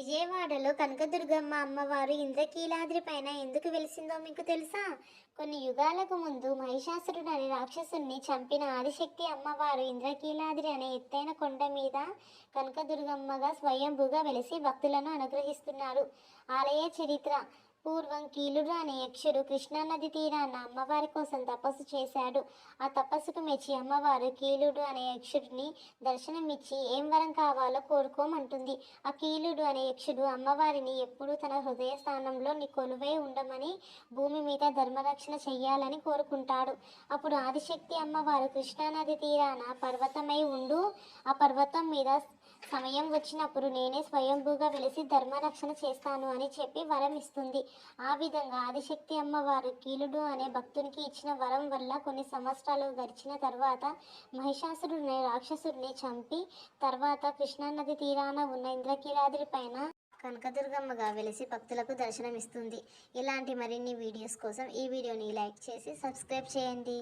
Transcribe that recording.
విజయవాడలో కనకదుర్గమ్మ అమ్మవారు ఇంద్రకీలాద్రి పైన ఎందుకు వెలిసిందో మీకు తెలుసా? కొన్ని యుగాలకు ముందు మహిషాసురుడు అనే రాక్షసుని చంపిన ఆదిశక్తి అమ్మవారు ఇంద్రకీలాద్రి అనే ఎత్తైన కొండ మీద కనకదుర్గమ్మగా స్వయంభూగా వెలిసి భక్తులను అనుగ్రహిస్తున్నారు. ఆలయ చరిత్ర పూర్వం కీలుడు అనే యక్షుడు కృష్ణానది తీరాన అమ్మవారి కోసం తపస్సు చేశాడు. ఆ తపస్సుకు మెచ్చి అమ్మవారు కీలుడు అనే యక్షుడిని దర్శనమిచ్చి ఏం వరం కావాలో కోరుకోమంటుంది. ఆ కీలుడు అనే యక్షుడు అమ్మవారిని ఎప్పుడూ తన హృదయ స్థానంలో నీ కొలువై ఉండమని భూమి మీద ధర్మరక్షణ చెయ్యాలని కోరుకుంటాడు. అప్పుడు ఆదిశక్తి అమ్మవారు కృష్ణానది తీరాన పర్వతమై ఉండు ఆ పర్వతం మీద సమయం వచ్చినప్పుడు నేనే స్వయంభూగా వెలిసి ధర్మరక్షణ చేస్తాను అని చెప్పి వరం ఇస్తుంది. ఆ విధంగా ఆదిశక్తి అమ్మవారు కీలుడు అనే భక్తునికి ఇచ్చిన వరం వల్ల కొన్ని సంవత్సరాలు గడిచిన తర్వాత మహిషాసురుడిని రాక్షసుడిని చంపి తర్వాత కృష్ణానది తీరాన ఉన్న ఇంద్రకీలాద్రి పైన కనకదుర్గమ్మగా వెలిసి భక్తులకు దర్శనమిస్తుంది. ఇలాంటి మరిన్ని వీడియోస్ కోసం ఈ వీడియోని లైక్ చేసి సబ్స్క్రైబ్ చేయండి.